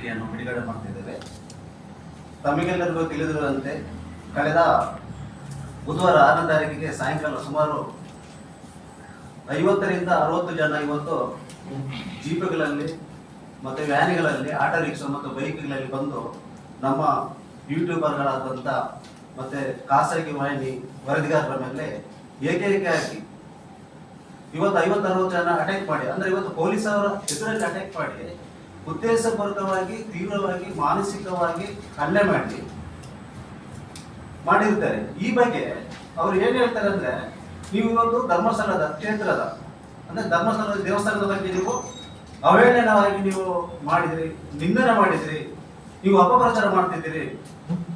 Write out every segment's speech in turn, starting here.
ಚೀಟಿಯನ್ನು ಬಿಡುಗಡೆ ಮಾಡ್ತಿದ್ದೇವೆ. ತಮಗೆಲ್ಲರಿಗೂ ತಿಳಿದಿರುವಂತೆ ಕಳೆದ ಬುಧವಾರ ಆರನೇ ತಾರೀಕಿಗೆ ಸಾಯಂಕಾಲ ಸುಮಾರು ಐವತ್ತರಿಂದ ಅರವತ್ತು ಜನ ಇವತ್ತು ಜೀಪ್ಗಳಲ್ಲಿ ಮತ್ತು ವ್ಯಾನಿಗಳಲ್ಲಿ, ಆಟೋ ರಿಕ್ಷಾ ಮತ್ತು ಬೈಕ್ಗಳಲ್ಲಿ ಬಂದು ನಮ್ಮ ಯೂಟ್ಯೂಬರ್ಗಳಾದಂಥ ಮತ್ತು ಖಾಸಗಿ ವಾಹಿನಿ ವರದಿಗಾರರ ಮೇಲೆ ಏಕೈಕೆಯಾಗಿ ಇವತ್ತು ಐವತ್ತು, ಅರವತ್ತು ಜನ ಅಟ್ಯಾಕ್ ಮಾಡಿ, ಅಂದ್ರೆ ಇವತ್ತು ಪೊಲೀಸರ ಹೆಸರಲ್ಲಿ ಅಟ್ಯಾಕ್ ಮಾಡಿ ಉದ್ದೇಶಪೂರ್ವಕವಾಗಿ, ತೀವ್ರವಾಗಿ, ಮಾನಸಿಕವಾಗಿ ಹಲ್ಲೆ ಮಾಡಿ, ಮಾಡಿರ್ತಾರೆ. ಈ ಬಗ್ಗೆ ಅವ್ರು ಏನ್ ಹೇಳ್ತಾರೆ ಅಂದ್ರೆ ನೀವು ಇವತ್ತು ಧರ್ಮಸ್ಥಳದ ಕ್ಷೇತ್ರದ, ಅಂದ್ರೆ ಧರ್ಮಸ್ಥಳದ ದೇವಸ್ಥಾನದ ಬಗ್ಗೆ ನೀವು ಅವಹೇಳನವಾಗಿ ನೀವು ಮಾಡಿದ್ರಿ, ನಿಂದನೆ ಮಾಡಿದ್ರಿ, ನೀವು ಅಪಪ್ರಚಾರ ಮಾಡ್ತಿದ್ದೀರಿ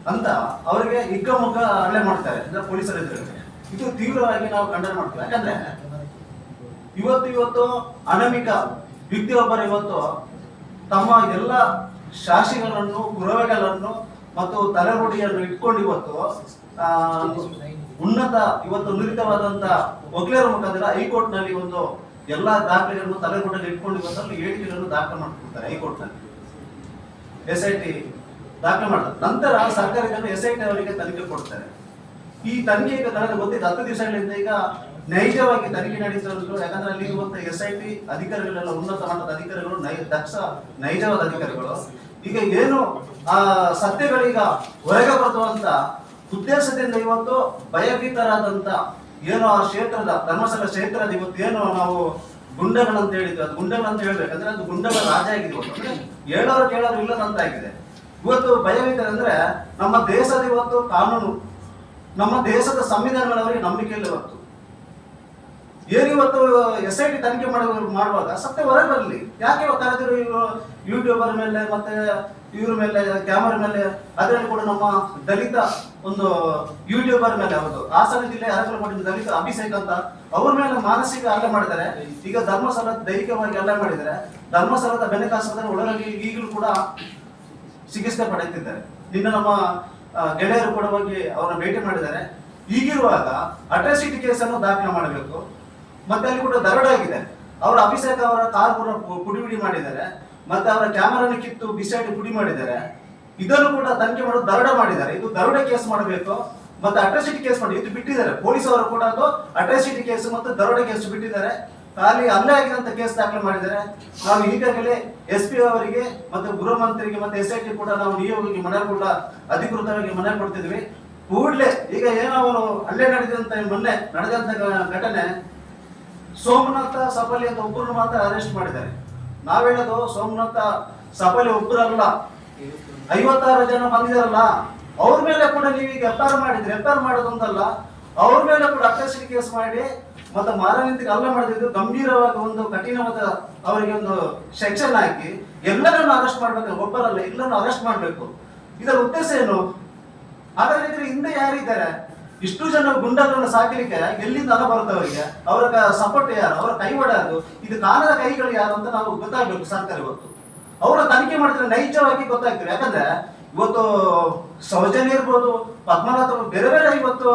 ಅಂತ ಅವರಿಗೆ ಹಿಗ್ಗಮುಗ್ಗ ಹಲ್ಲೆ ಮಾಡ್ತಾರೆ, ಅಂದ್ರೆ ಪೊಲೀಸರ ಇದು ತೀವ್ರವಾಗಿ ನಾವು ಖಂಡನೆ ಮಾಡ್ತೀವಿ. ಯಾಕಂದ್ರೆ, ಇವತ್ತು ಇವತ್ತು ಅನಾಮಿಕ, ವ್ಯಕ್ತಿಯೊಬ್ಬರು ಇವತ್ತು ತಮ್ಮ ಎಲ್ಲ ಶಾಸಿಗಳನ್ನು ಪುರಾವೆಗಳನ್ನು ಮತ್ತು ತಲೆರೊಡಿಯನ್ನು ಇಟ್ಕೊಂಡು ಇವತ್ತು ಉನ್ನತ, ಇವತ್ತು ನುರಿತವಾದಂತ ವಕೀಲರ ಮುಖಾಂತರ ಹೈಕೋರ್ಟ್ನಲ್ಲಿ ಒಂದು ಎಲ್ಲಾ ದಾಖಲೆಗಳನ್ನು ತಲೆಗುಡ್ಡಲ್ಲಿ ಇಟ್ಕೊಂಡು ಇವತ್ತಲ್ಲಿ ಹೇಳಿಕೆಗಳನ್ನು ದಾಖಲೆ ಮಾಡ್ಕೊಡ್ತಾರೆ ಹೈಕೋರ್ಟ್ನಲ್ಲಿ ಎಸ್ ಐ ಟಿ ದಾಖಲೆ ಮಾಡ್ತಾರೆ. ನಂತರ ಸರ್ಕಾರದಲ್ಲಿ ಎಸ್ ಐ ಟಿ ಅವರಿಗೆ ತನಿಖೆ ಕೊಡ್ತಾರೆ. ಈ ತನಿಖೆ ಈಗ ನನಗೆ ಗೊತ್ತಿದೆ, ಹತ್ತು ದಿವಸಗಳಿಂದ ಈಗ ನೈಜವಾಗಿ ತನಿಖೆ ನಡೆಸಲು ಯಾಕಂದ್ರೆ ಅಲ್ಲಿ ಇವತ್ತು ಎಸ್ ಐ ಟಿ ಅಧಿಕಾರಿಗಳೆಲ್ಲ ಉನ್ನತ ಮಟ್ಟದ ಅಧಿಕಾರಿಗಳು, ನೈ, ದಕ್ಷ, ನೈಜವಾದ ಅಧಿಕಾರಿಗಳು. ಈಗ ಏನು ಆ, ಸತ್ಯಗಳೀಗ ಹೊರಗೆ ಬರುವಂತ ಉದ್ದೇಶದಿಂದ ಇವತ್ತು ಭಯಭೀತರಾದಂತ ಏನು ಆ ಕ್ಷೇತ್ರದ, ಧರ್ಮಸ್ಥಳ ಕ್ಷೇತ್ರದ ಇವತ್ತು ಏನು ನಾವು ಗುಂಡಗಳಂತ ಹೇಳಿದ್ವಿ. ಅದು ಗುಂಡಗಳಂತ ಹೇಳ್ಬೇಕಂದ್ರೆ ಅದು ಗುಂಡಗಳ ರಾಜ ಆಗಿದೆ ಇವತ್ತು. ಹೇಳೋರು ಕೇಳೋರು ಇಲ್ಲದಂತಾಗಿದೆ ಇವತ್ತು ಭಯಭೀತರ ಅಂದ್ರೆ ನಮ್ಮ ದೇಶದ ಇವತ್ತು ಕಾನೂನು, ನಮ್ಮ ದೇಶದ ಸಂವಿಧಾನಗಳವರಿಗೆ ನಂಬಿಕೆಯಲ್ಲಿ ಇವತ್ತು. ಏನಿವತ್ತು ಎಸ್ ಐ ಟಿ ತನಿಖೆ ಮಾಡುವ ಮಾಡುವಾಗ ಸತ್ಯ ಹೊರಗೆ ಬರಲಿ. ಯಾಕೆ ಕರೆದಿರು ಇವರು ಯೂಟ್ಯೂಬರ್ ಮೇಲೆ ಮತ್ತೆ ಇವ್ರ ಮೇಲೆ ಕ್ಯಾಮರಾ ಮೇಲೆ, ಅದರಲ್ಲಿ ಕೂಡ ನಮ್ಮ ದಲಿತ ಒಂದು ಯೂಟ್ಯೂಬರ್ ಮೇಲೆ ಹೌದು. ಹಾಸನ ಜಿಲ್ಲೆ ಅರಕಲಕೋಟೆ ದಲಿತ ಅಭಿಷೇಕ್ ಅಂತ ಅವ್ರ ಮೇಲೆ ಮಾನಸಿಕ ಹಲ್ಲೆ ಮಾಡಿದ್ದಾರೆ. ಈಗ ಧರ್ಮಸ್ಥಳ ದೈಹಿಕವಾಗಿ ಹಲ್ಲೆ ಮಾಡಿದ್ದಾರೆ. ಧರ್ಮಸ್ಥಳದ ಬೆನಕಾಸದ ಒಳಗಾಗಿ ಈಗಲೂ ಕೂಡ ಚಿಕಿತ್ಸೆ ಪಡೆಯುತ್ತಿದ್ದಾರೆ. ಇನ್ನು ನಮ್ಮ ಗೆಳೆಯರು ಕೂಡ ಹೋಗಿ ಅವರನ್ನು ಭೇಟಿ ಮಾಡಿದ್ದಾರೆ. ಈಗಿರುವಾಗ ಅಟ್ರಾಸಿಟಿ ಕೇಸನ್ನು ದಾಖಲೆ ಮಾಡಬೇಕು. ಮತ್ತೆ ಅಲ್ಲಿ ಕೂಡ ದರೋಡೆ ಆಗಿದೆ. ಅವರ ಅಭಿಷೇಕ್ ಅವರ ಕಾರ್ ಪುಡಿಪುಡಿ ಮಾಡಿದ್ದಾರೆ. ಮತ್ತೆ ಅವರ ಕ್ಯಾಮರಾನ ಕಿತ್ತು ಬಿಸಾಡಿ ಪುಡಿ ಮಾಡಿದ್ದಾರೆ. ಇದನ್ನು ಕೂಡ ತನಿಖೆ ಮಾಡೋದು ದರೋಡೆ ಮಾಡಿದ್ದಾರೆ. ಇದು ದರೋಡೆ ಕೇಸ್ ಮಾಡಬೇಕು. ಮತ್ತೆ ಅಟ್ರಾಸಿಟಿ ಕೇಸ್ ಮಾಡಿ, ಇದು ಬಿಟ್ಟಿದ್ದಾರೆ. ಪೊಲೀಸ್ ಅವರು ಕೂಡ ಅದು ಅಟ್ರಾಸಿಟಿ ಕೇಸ್ ಮತ್ತು ದರೋಡೆ ಕೇಸ್ ಬಿಟ್ಟಿದ್ದಾರೆ. ಖಾಲಿ ಅಲ್ಲೇ ಆಗಿದಂತ ಕೇಸ್ ದಾಖಲೆ ಮಾಡಿದ್ದಾರೆ. ನಾವು ಈಗಾಗಲೇ ಎಸ್ ಪಿ ಅವರಿಗೆ ಮತ್ತೆ ಗೃಹ ಮಂತ್ರಿಗೆ ಮತ್ತೆ ಎಸ್ ಐ ಟಿ ಕೂಡ ನಾವು ನಿಯೋಗಕ್ಕೆ ಮನೆ ಕೂಡ ಅಧಿಕೃತವಾಗಿ ಮನೆ ಕೊಡ್ತಿದ್ವಿ. ಕೂಡಲೇ ಈಗ ಏನೋ ಅವರು ಅಲ್ಲೇ ನಡೆದಂತ ಮೊನ್ನೆ ನಡೆದಂತ ಘಟನೆ ಸೋಮನಾಥ ಸಫಲಿ ಅಂತ ಒಬ್ಬರು ಮಾತ್ರ ಅರೆಸ್ಟ್ ಮಾಡಿದ್ದಾರೆ. ನಾವೇಳೋದು ಸೋಮನಾಥ ಸಫಲಿ ಒಬ್ಬರಲ್ಲ ಐವತ್ತಾರು ಜನ ಬಂದಿದಾರಲ್ಲ, ಅವ್ರ ಮೇಲೆ ಕೂಡ ಎಫ್ ಆರ್ ಮಾಡಿದ್ರಿ, ಎಫ್ ಆರ್ ಮಾಡೋದೊಂದಲ್ಲ, ಅವ್ರ ಮೇಲೆ ಕೂಡ ಅಟ್ರಾಸಿಟಿ ಕೇಸ್ ಮಾಡಿ, ಮತ್ತೆ ಮಾರನಿಂತಿಗೆ ಅಲ್ಲ ಮಾಡಿದ್ದು ಗಂಭೀರವಾದ ಒಂದು ಕಠಿಣವಾದ ಅವರಿಗೆ ಒಂದು ಸೆಕ್ಷನ್ ಹಾಕಿ, ಎಲ್ಲರನ್ನು ಅರೆಸ್ಟ್ ಮಾಡ್ಬೇಕು, ಒಬ್ಬರಲ್ಲ ಎಲ್ಲರನ್ನು ಅರೆಸ್ಟ್ ಮಾಡಬೇಕು. ಇದರ ಉದ್ದೇಶ ಏನು? ಇದ್ರ ಹಿಂದೆ ಯಾರಿದ್ದಾರೆ? ಇಷ್ಟು ಜನ ಗುಂಡಗಳನ್ನು ಸಾಕಲಿಕ್ಕೆ ಎಲ್ಲಿಂದ ಹಣ ಬರುತ್ತೆ ಅವರಿಗೆ ಅವರ ಸಪೋರ್ಟ್ ಯಾರು? ಅವರ ಕೈವಾಡ ಯಾರು? ಇದು ಕಾನದ ಕೈಗಳು ಯಾರು ಅಂತ ನಾವು ಗೊತ್ತಾಗಬೇಕು ಸರ್ಕಾರ ಇವತ್ತು ಅವರ ತನಿಖೆ ಮಾಡಿದ್ರೆ ನೈಜವಾಗಿ ಗೊತ್ತಾಗ್ತದೆ. ಯಾಕಂದ್ರೆ ಇವತ್ತು ಸೌಜನ್ಯ ಇರ್ಬೋದು ಪದ್ಮನಾಥ ಬೇರೆ ಬೇರೆ ಇವತ್ತು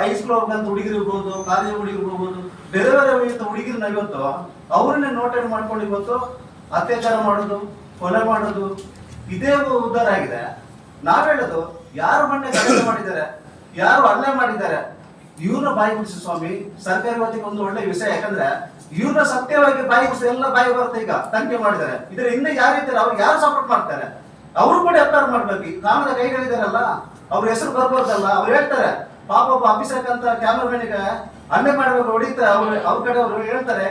ಹೈಸ್ಕೂಲ್ ಸ್ಕೂಲ್ ಹುಡುಗಿರು ಇರ್ಬೋದು ಕಾಲೇಜ್ ಹುಡುಗಿರು ಇರ್ಬೋದು, ಬೇರೆ ಬೇರೆ ಹುಡುಗಿರನ್ನ ಇವತ್ತು ಅವ್ರನ್ನೇ ನೋಟೆಡ್ ಮಾಡ್ಕೊಂಡು ಇವತ್ತು ಅತ್ಯಾಚಾರ ಮಾಡೋದು, ಕೊಲೆ ಮಾಡೋದು, ಇದೇ ಉದ್ದಾರ ಆಗಿದೆ. ನಾವ್ ಹೇಳೋದು, ಯಾರು ಗಲಾಟೆ ಮಾಡಿದ್ದಾರೆ? ಯಾರು ಹಲ್ಲೆ ಮಾಡಿದ್ದಾರೆ? ಇವ್ರನ್ನ ಬಾಯಿ ಬಿಡಿಸಿ ಸ್ವಾಮಿ. ಸರ್ಕಾರಿ ವತಿಗೆ ಒಂದು ಒಳ್ಳೆ ವಿಷಯ, ಯಾಕಂದ್ರೆ ಇವ್ರನ್ನ ಸತ್ಯವಾಗಿ ಬಾಯಿ ಬಿಡಿಸಿ ಎಲ್ಲ ಬಾಯಿ ಬರುತ್ತೆ ಈಗ, ತನಿಖೆ ಮಾಡಿದ್ದಾರೆ. ಇದ್ರ ಹಿಂದೆ ಯಾರು ಇದ್ದಾರೆ ಅವ್ರಿಗೆ ಯಾರು ಸಪೋರ್ಟ್ ಮಾಡ್ತಾರೆ? ಅವರು ಕೂಡ ಎಫ್ಐಆರ್ ಮಾಡ್ಬೇಕು. ಕಾಮದ ಕೈಗಳಿದಾರಲ್ಲ, ಅವ್ರ ಹೆಸರು ಬರ್ಬಾರ್ದಲ್ಲ ಅವ್ರು ಹೇಳ್ತಾರೆ. ಪಾಪ ಒಬ್ಬ ಆಫೀಸರ್ ಅಂತ ಕ್ಯಾಮರಾಮನ್ಗೆ ಹಲ್ಲೆ ಮಾಡಬೇಕು ಹೊಡಿತಾರೆ, ಅವ್ರು ಅವ್ರ ಕಡೆ ಅವ್ರು ಹೇಳ್ತಾರೆ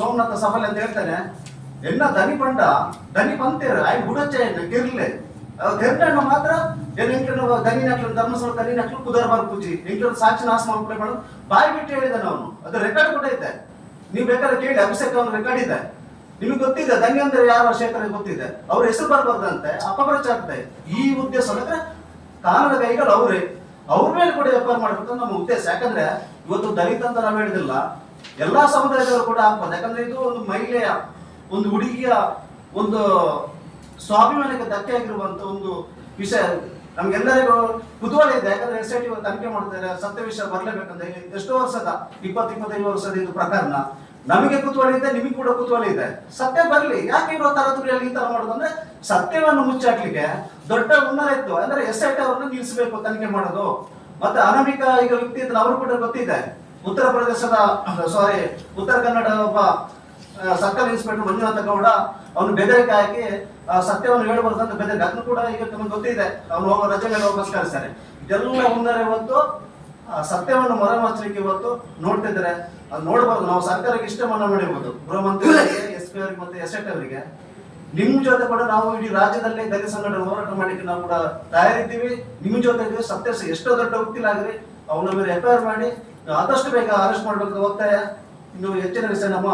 ಸೋಮನಾಥ ಸಫಲ್ ಅಂತ ಹೇಳ್ತಾನೆ. ಎಲ್ಲ ದನಿ ಪಂಡ ದನಿ ಪಂತೇರ ಆಯ್ತು ಬುಡಚ್ಚ ಕಿರ್ಲೆ. ತೆರಣ ಮಾತ್ರ ಏನು ನಕ್ಲು ಧರ್ಮಸ್ಥಳ ಗನಿ ನಕ್ಲು ಕುದರ್ಬಾರ್ ಪೂಜಿ ಎಂಟು ಸಾಕ್ಷಿ ನಾಶ ಬಾಯಿ ಬಿಟ್ಟು ಹೇಳಿದಾನೆ ಅವನು. ಅದು ರೆಕಾರ್ಡ್ ಕೂಡ ಇದೆ. ನೀವು ಬೇಕಾದ್ರೆ ಕೇಳಿ, ಅಭಿಷೇಕ ಅವನು ರೆಕಾರ್ಡ್ ಇದೆ. ನಿಮಗೆ ಗೊತ್ತಿದೆ ಧನ್ಯ ಅಂದ್ರೆ ಯಾರ ಶೇಖರ ಗೊತ್ತಿದೆ. ಅವ್ರ ಹೆಸರು ಬರ್ಬಾರ್ದಂತೆ, ಅಪಪ್ರಚಾರ ಈ ಉದ್ದೇಶ ಅಂದ್ರೆ ಕಾನೂನು ಕೈಗಳು ಅವರೇ. ಅವ್ರ ಮೇಲೆ ಕೂಡ ವ್ಯಾಪಾರ ಮಾಡ್ಬೇಕು ನಮ್ಮ ಉದ್ದೇಶ. ಯಾಕಂದ್ರೆ ಇವತ್ತು ದಲಿತ ಅಂತ ನಾವು ಹೇಳಿದಿಲ್ಲ. ಎಲ್ಲಾ ಸಮುದಾಯದವರು ಕೂಡ ಆಗ್ಬಾರ್ದು ಯಾಕಂದ್ರೆ ಇದು ಒಂದು ಮಹಿಳೆಯ, ಒಂದು ಹುಡುಗಿಯ ಒಂದು ಸ್ವಾಭಿಮಾನಕ್ಕೆ ಧಕ್ಕೆ ಆಗಿರುವಂತ ಒಂದು ವಿಷಯ ನಮ್ಗೆಲ್ಲರಿಗೂ ಕುತೂಹಲ ಇದೆ. ಯಾಕಂದ್ರೆ ಎಸ್ ಐ ಟಿ ತನಿಖೆ ಮಾಡ್ತಾರೆ ಸತ್ಯ ವಿಷಯ ಬರ್ಲೇಬೇಕಂತ ಎಷ್ಟೋ ವರ್ಷದ, ಇಪ್ಪತ್ತು, ಇಪ್ಪತ್ತೈದು ವರ್ಷದ ಇದು ಪ್ರಕರಣ. ನಮಗೆ ಕುತೂಹಲ ಇದೆ, ನಿಮಗೆ ಕೂಡ ಕುತೂಹಲ ಇದೆ. ಸತ್ಯ ಬರಲಿ. ಯಾಕೆ ಇರೋ ತರತುರಿಯಲ್ಲಿ ಈ ತರ ಮಾಡೋದು ಅಂದ್ರೆ ಸತ್ಯವನ್ನು ಮುಚ್ಚಾಕ್ಲಿಕ್ಕೆ ದೊಡ್ಡ ಹುನ್ನಾರ ಇತ್ತು. ಅಂದ್ರೆ ಎಸ್ ಐ ಟಿ ಅವ್ರನ್ನ ನಿಲ್ಲಿಸಬೇಕು, ತನಿಖೆ ಮಾಡೋದು. ಮತ್ತೆ ಅನಾಮಿಕ ಈಗ ವ್ಯಕ್ತಿ ಇದ್ರೆ ಅವ್ರು ಕೂಡ ಗೊತ್ತಿದೆ. ಉತ್ತರ ಪ್ರದೇಶದ ಸಾರಿ ಉತ್ತರ ಕನ್ನಡ ಒಬ್ಬ ಸರ್ಕಲ್ ಇನ್ಸ್ಪೆಕ್ಟರ್ ಮಂಜುನಾಥ ಗೌಡ ಅವನು ಬೆದರಿಕೆ ಹಾಕಿ ಸತ್ಯವನ್ನು ಹೇಳ್ಬಾರ್ದು ಅಂತ ಬೆದರಿಕೆ. ಅದನ್ನು ಕೂಡ ಈಗ ನಮಗೆ ಗೊತ್ತಿದೆ. ಅವನು ಹೋಗೋ ರಜೆ ಮೇಲೆ ವಾಪಸ್ ಇದೆಲ್ಲ ಹುನ್ನಾರ ಇವತ್ತು ಸತ್ಯವನ್ನು ಮರೆಮಾಚಲಿಕ್ಕೆ ಇವತ್ತು ನೋಡ್ತಿದ್ದಾರೆ ಅದು ನೋಡಬಾರ್ದು. ನಾವು ಸರ್ಕಾರಕ್ಕೆ ಇಷ್ಟ ಮನ್ನಾ ಮಾಡಿರ್ಬೋದು. ಗೃಹ ಮಂತ್ರಿಗಳಿಗೆ ಎಸ್ ಪಿ ಅವರಿಗೆ ಮತ್ತೆ ಎಸ್ ಅವರಿಗೆ. ನಿಮ್ ಜೊತೆ ಕೂಡ ನಾವು ಇಡೀ ರಾಜ್ಯದಲ್ಲಿ ದಲಿತ ಸಂಘಟನೆ ಹೋರಾಟ ಮಾಡಲಿಕ್ಕೆ ನಾವು ಕೂಡ ತಯಾರಿದ್ದೀವಿ. ನಿಮ್ ಜೊತೆ ಸತ್ಯ ಎಷ್ಟೋ ದೊಡ್ಡ ವಕೀಲಾಗ್ರಿ ಅವನ ಮೇಲೆ ಎಫ್ ಮಾಡಿ, ಆದಷ್ಟು ಬೇಗ ಅರೆಸ್ಟ್ ಮಾಡಬೇಕು ಒತ್ತಾಯ. ಇನ್ನು ಹೆಚ್ಚಿನ ವಿಷಯ ನಮ್ಮ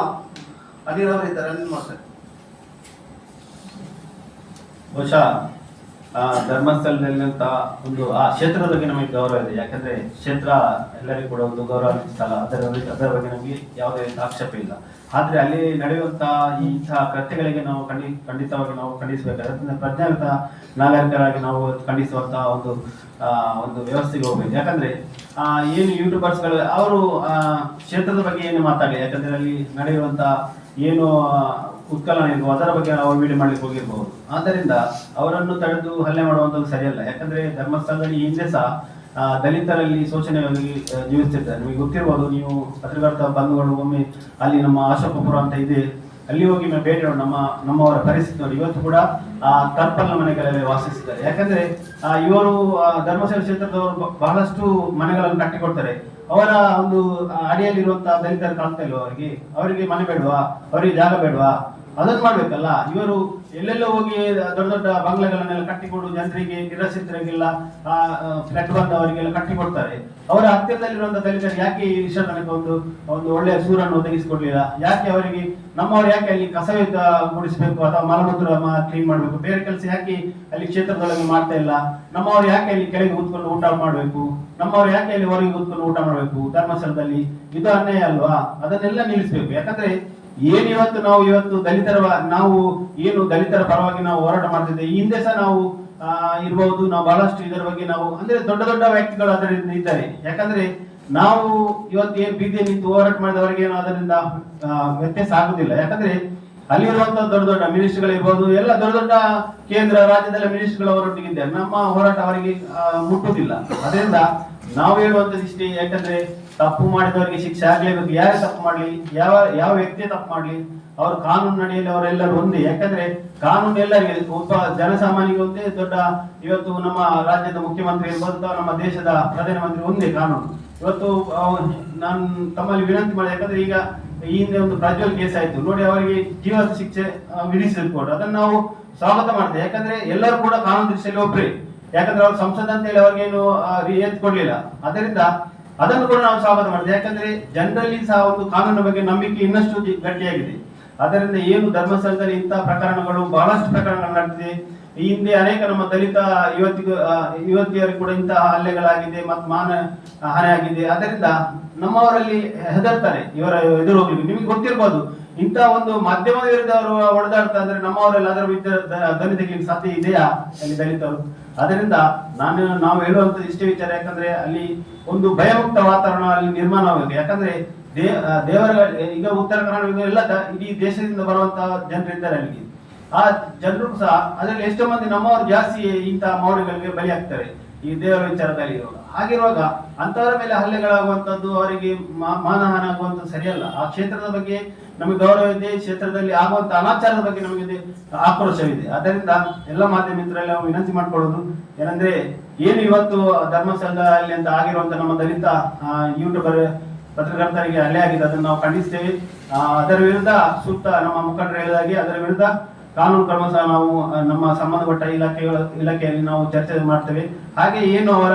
ಅನಿಲ್ ಅವರು ಇದ್ದಾರೆ ಅನಿಲ್ ಬಹುಶಃ ಆ, ಧರ್ಮಸ್ಥಳದಲ್ಲಿರುವಂತಹ ಒಂದು ಆ ಕ್ಷೇತ್ರದ ಬಗ್ಗೆ ನಮಗೆ ಗೌರವ ಇದೆ. ಯಾಕಂದ್ರೆ ಕ್ಷೇತ್ರ ಎಲ್ಲರಿಗೂ ಕೂಡ ಒಂದು ಗೌರವ ಸ್ಥಳ ಅದರ ಬಗ್ಗೆ- ಅದರ ಬಗ್ಗೆ ನಮಗೆ ಯಾವುದೇ ಆಕ್ಷೇಪ ಇಲ್ಲ. ಆದ್ರೆ ಅಲ್ಲಿ ನಡೆಯುವಂತಹ ಇಂತಹ ಕೃತ್ಯಗಳಿಗೆ ನಾವು ಖಂಡಿ ಖಂಡಿತವಾಗಿ ನಾವು ಖಂಡಿಸಬೇಕಾದ್ರೆ ಪ್ರಜ್ಞಾವಂತ ನಾಗರಿಕರಾಗಿ ನಾವು ಖಂಡಿಸುವಂತಹ ಒಂದು ಒಂದು ವ್ಯವಸ್ಥೆಗೆ ಹೋಗ್ಬೇಕು. ಯಾಕಂದ್ರೆ ಏನು ಯೂಟ್ಯೂಬರ್ಸ್ಗಳು ಅವರು ಆ, ಕ್ಷೇತ್ರದ ಬಗ್ಗೆ ಏನು ಮಾತಾಡಲಿ ಯಾಕಂದ್ರೆ ಅಲ್ಲಿ ನಡೆಯುವಂತಹ ಏನು ಉತ್ಕಲನ ಇರ್ಬೋದು, ಅದರ ಬಗ್ಗೆ ಅವರು ವಿಡಿಯೋ ಮಾಡ್ಲಿಕ್ಕೆ ಹೋಗಿರ್ಬೋದು. ಆದ್ದರಿಂದ ಅವರನ್ನು ತಡೆದು ಹಲ್ಲೆ ಮಾಡುವಂಥದ್ದು ಸರಿಯಲ್ಲ. ಯಾಕಂದ್ರೆ ಧರ್ಮಸ್ಥಳದಲ್ಲಿ ಹಿಂದೆ ಸಹ ದಲಿತರಲ್ಲಿ ಶೋಷಣೆಯಾಗಿ ಜೀವಿಸ್ತಿರ್ತಾರೆ ನಿಮಗೆ ಗೊತ್ತಿರ್ಬೋದು, ನೀವು ಪತ್ರಕರ್ತ ಬಂಧುಗಳು ಒಮ್ಮೆ ಅಲ್ಲಿ ನಮ್ಮ ಅಶೋಕಪುರ ಅಂತ ಇದೆ, ಅಲ್ಲಿ ಹೋಗಿ ನಾವು ಭೇಟಿ ನಮ್ಮ, ನಮ್ಮವರ ಪರಿಸ್ಥಿತಿ ನೋಡಿ ಇವತ್ತು ಕೂಡ, ಆ ತರ್ಪಲ್ನ ಮನೆಗಳಲ್ಲಿ ವಾಸಿಸಿದ್ದಾರೆ ಯಾಕಂದ್ರೆ ಇವರು ಧರ್ಮಸ್ಥಳ ಕ್ಷೇತ್ರದವರು ಬಹಳಷ್ಟು ಮನೆಗಳನ್ನು ಕಟ್ಟಿಕೊಡ್ತಾರೆ. ಅವರ ಒಂದು ಅಡಿಯಲ್ಲಿರುವಂತಹ ದಲಿತರ ಕಾಣ್ತಾ ಇಲ್ವಾ ಅವರಿಗೆ? ಅವರಿಗೆ ಮನೆ ಬೇಡವಾ? ಅವರಿಗೆ ಜಾಗ ಬೇಡವಾ? ಅದನ್ನ ಮಾಡ್ಬೇಕಲ್ಲ. ಇವರು ಎಲ್ಲೆಲ್ಲೋ ಹೋಗಿ ದೊಡ್ಡ ದೊಡ್ಡ ಬಂಗ್ಲೆಗಳನ್ನೆಲ್ಲ ಕಟ್ಟಿಕೊಡು ಜನರಿಗೆ ನಿರಾಶ್ರಿತರಿಗೆಲ್ಲ ಫ್ಲಡ್ ಬಂದವರಿಗೆಲ್ಲ ಕಟ್ಟಿಕೊಡ್ತಾರೆ. ಅವರ ಹತ್ತಿರದಲ್ಲಿರುವಂತಹ ದಲಿತರು ಯಾಕೆ ಈ ವಿಷಯ ತನಕ ಒಂದು ಒಂದು ಒಳ್ಳೆಯ ಸೂರನ್ನು ಒದಗಿಸಿಕೊಡ್ಲಿಲ್ಲ? ಯಾಕೆ ಅವರಿಗೆ, ನಮ್ಮವರು ಯಾಕೆ ಅಲ್ಲಿ ಕಸವಿದ್ದ ಗುಡಿಸಬೇಕು ಅಥವಾ ಮಲಮೂತ್ರ ಕ್ಲೀನ್ ಮಾಡಬೇಕು? ಬೇರೆ ಕೆಲಸ ಯಾಕೆ ಅಲ್ಲಿ ಕ್ಷೇತ್ರದೊಳಗೆ ಮಾಡ್ತಾ ಇಲ್ಲ? ನಮ್ಮವರು ಯಾಕೆ ಅಲ್ಲಿ ಕೆಳಗೆ ಕೂತ್ಕೊಂಡು ಊಟ ಮಾಡಬೇಕು? ನಮ್ಮವರು ಯಾಕೆ ಅಲ್ಲಿ ಹೊರಗೆ ಕೂತ್ಕೊಂಡು ಊಟ ಮಾಡಬೇಕು ಧರ್ಮಸ್ಥಳದಲ್ಲಿ? ಇದು ಅನ್ಯಾಯ ಅಲ್ವಾ? ಅದನ್ನೆಲ್ಲ ನಿಲ್ಲಿಸಬೇಕು. ಯಾಕಂದ್ರೆ ಏನ್ ಇವತ್ತು ನಾವು ಇವತ್ತು ದಲಿತರ ನಾವು ಏನು ದಲಿತರ ಪರವಾಗಿ ನಾವು ಹೋರಾಟ ಮಾಡ್ತಿದ್ದೇವೆ ಹಿಂದೆ ಸಹ ನಾವು ಇರಬಹುದು ನಾವು ಬಹಳಷ್ಟು ಇದರ ಬಗ್ಗೆ ನಾವು, ಅಂದ್ರೆ ದೊಡ್ಡ ದೊಡ್ಡ ವ್ಯಕ್ತಿಗಳು ಅದರಿಂದ ಇದ್ದಾರೆ. ಯಾಕಂದ್ರೆ ನಾವು ಇವತ್ತು ಏನ್ ಬೀದಿಯಲ್ಲಿ ನಿಂತು ಹೋರಾಟ ಮಾಡಿದವರಿಗೆ ಏನು ಅದರಿಂದ ವ್ಯತ್ಯಾಸ ಆಗುದಿಲ್ಲ. ಯಾಕಂದ್ರೆ ಅಲ್ಲಿರುವಂತಹ ದೊಡ್ಡ ದೊಡ್ಡ ಮಿನಿಸ್ಟರ್ಗಳಿರ್ಬೋದು ಎಲ್ಲ ದೊಡ್ಡ ದೊಡ್ಡ ಕೇಂದ್ರ ರಾಜ್ಯದಲ್ಲ ಮಿನಿಸ್ಟರ್ಗಳು ಅವರೊಟ್ಟಿಗಿದ್ದಾರೆ ನಮ್ಮ ಹೋರಾಟ ಅವರಿಗೆ ಮುಟ್ಟುವುದಿಲ್ಲ ಅದರಿಂದ ನಾವು ಹೇಳುವಂತ ಇಷ್ಟೇ ಯಾಕಂದ್ರೆ ತಪ್ಪು ಮಾಡಿದವರಿಗೆ ಶಿಕ್ಷೆ ಆಗ್ಲೇಬೇಕು. ಯಾರು ತಪ್ಪು ಮಾಡ್ಲಿ? ಯಾವ ಯಾವ ವ್ಯಕ್ತಿ ತಪ್ಪು ಮಾಡ್ಲಿ? ಅವ್ರ ಕಾನೂನು ನಡೆಯಲ್ಲಿ ಅವರೆಲ್ಲರೂ ಒಂದೇ. ಯಾಕಂದ್ರೆ ಕಾನೂನು ಎಲ್ಲರಿಗೆ ಒಬ್ಬ ಜನಸಾಮಾನ್ಯರಿಗೆ ಒಂದೇ ದೊಡ್ಡ, ಇವತ್ತು ನಮ್ಮ ರಾಜ್ಯದ ಮುಖ್ಯಮಂತ್ರಿ ಇರ್ಬೋದು ನಮ್ಮ ದೇಶದ ಪ್ರಧಾನಮಂತ್ರಿ ಒಂದೇ ಕಾನೂನು. ಇವತ್ತು ನಾನು ತಮ್ಮಲ್ಲಿ ವಿನಂತಿ ಮಾಡಿ, ಯಾಕಂದ್ರೆ ಈಗ ಈ ಹಿಂದೆ ಒಂದು ಪ್ರಜ್ವಲ್ ಕೇಸ್ ಆಯ್ತು. ನೋಡಿ ಅವರಿಗೆ ಜೀವ ಶಿಕ್ಷೆ ವಿಧಿಸಿದ ಕೋರ್ಟ್ ಅದನ್ನ ನಾವು ಸ್ವಾಗತ ಮಾಡ್ತೇವೆ. ಯಾಕಂದ್ರೆ ಎಲ್ಲರೂ ಕೂಡ ಕಾನೂನು ದೃಷ್ಟಿಯಲ್ಲಿ ಒಬ್ರೇ. ಯಾಕಂದ್ರೆ ಅವ್ರು ಸಂಸದ ಅಂತ ಹೇಳಿ ಅವ್ರಿಗೇನು ರಿಯಾಯಿತಿ ಕೊಡ್ಲಿಲ್ಲ. ಅದರಿಂದ ಅದನ್ನು ಕೂಡ ನಾವು ಸ್ವಾಗತ ಮಾಡಿದೆ ಯಾಕಂದ್ರೆ ಜನರಲ್ಲಿ ಸಹ ಒಂದು ಕಾನೂನಿನ ಬಗ್ಗೆ ನಂಬಿಕೆ ಇನ್ನಷ್ಟು ಗಟ್ಟಿಯಾಗಿದೆ. ಅದರಿಂದ ಏನು ಧರ್ಮಸ್ಥಳದಲ್ಲಿ ಇಂತಹ ಪ್ರಕರಣಗಳು, ಬಹಳಷ್ಟು ಪ್ರಕರಣಗಳು ನಡೆದಿದೆ. ಈ ಹಿಂದೆ ಅನೇಕ ನಮ್ಮ ದಲಿತ ಯುವತಿಗೂ ಯುವತಿಯರು ಕೂಡ ಇಂತಹ ಹಲ್ಲೆಗಳಾಗಿದೆ ಮತ್ತು ಮಾನ ಹಾನಿ ಅದರಿಂದ ನಮ್ಮವರಲ್ಲಿ ಹೆದರ್ತಾರೆ ಇವರ ಎದುರು ಹೋಗ್ಲಿಕ್ಕೆ. ನಿಮಗೆ ಗೊತ್ತಿರ್ಬೋದು ಇಂಥ ಒಂದು ಮಾಧ್ಯಮ ವಿರುದ್ಧ ಅವರು ಹೊಡೆದಾಡ್ತಾ ಅಂದ್ರೆ ನಮ್ಮವರೆಲ್ಲ ಅದರ ಧ್ವನಿ ತೆಗಿಲಿಕ್ಕೆ ಸಾಧ್ಯ ಇದೆಯಾ ಅಲ್ಲಿ ದಲಿತರು? ಅದರಿಂದ ನಾನು, ನಾವು ಹೇಳುವಂತ ಇಷ್ಟೇ ವಿಚಾರ, ಯಾಕಂದ್ರೆ ಅಲ್ಲಿ ಒಂದು ಭಯಮುಕ್ತ ವಾತಾವರಣ ಅಲ್ಲಿ ನಿರ್ಮಾಣ ಆಗಬೇಕು ಯಾಕಂದ್ರೆ ದೇ ದೇವರ, ಈಗ ಉತ್ತರ ಕರ್ನಾಟಕ ಎಲ್ಲ ಇಡೀ ದೇಶದಿಂದ ಬರುವಂತಹ ಜನರಿದ್ದಾರೆ ಅಲ್ಲಿ ಆ ಜನರು ಸಹ, ಅದರಲ್ಲಿ ಎಷ್ಟೋ ಮಂದಿ ನಮ್ಮವರು ಜಾಸ್ತಿ ಇಂತಹ ಮೌಢ್ಯಗಳಿಗೆ ಬಲಿಯಾಗ್ತಾರೆ. ಈ ದೇವರ ವಿಚಾರದಲ್ಲಿ ಇರುವಾಗ ಹಾಗಿರುವಾಗ ಅಂತವರ ಮೇಲೆ ಹಲ್ಲೆಗಳಾಗುವಂತದ್ದು ಅವರಿಗೆ ಮಾನಹಾನ ಆಗುವಂತ ಸರಿಯಲ್ಲ. ಆ ಕ್ಷೇತ್ರದ ಬಗ್ಗೆ ನಮಗೆ ಗೌರವ ಇದೆ, ಕ್ಷೇತ್ರದಲ್ಲಿ ಆಗುವಂತ ಅನಾಚಾರದ ಬಗ್ಗೆ ನಮಗೆ ಆಕ್ರೋಶವಿದೆ. ಅದರಿಂದ ಎಲ್ಲ ಮಾಧ್ಯಮ ಮಿತ್ರರಲ್ಲಿ ವಿನಂತಿ ಮಾಡ್ಕೊಳ್ಳೋದು ಏನಂದ್ರೆ, ಏನು ಇವತ್ತು ಧರ್ಮಸ್ಥಳದಲ್ಲಿ ಅಂತ ಆಗಿರುವಂತ ನಮ್ಮ ದಲಿತ ಯೂಟ್ಯೂಬರ್ ಪತ್ರಕರ್ತರಿಗೆ ಹಲ್ಲೆ ಆಗಿದೆ ಅದನ್ನು ನಾವು ಖಂಡಿಸ್ತೇವೆ. ಅದರ ವಿರುದ್ಧ ಸೂಕ್ತ ನಮ್ಮ ಮುಖಂಡರು ಹೇಳಿದಾಗೆ ಅದರ ವಿರುದ್ಧ ಕಾನೂನು ಕ್ರಮ ಸಹ ನಾವು ನಮ್ಮ ಸಂಬಂಧಪಟ್ಟ ಇಲಾಖೆಗಳ ಇಲಾಖೆಯಲ್ಲಿ ನಾವು ಚರ್ಚೆ ಮಾಡ್ತೇವೆ. ಹಾಗೆ ಏನು ಅವರ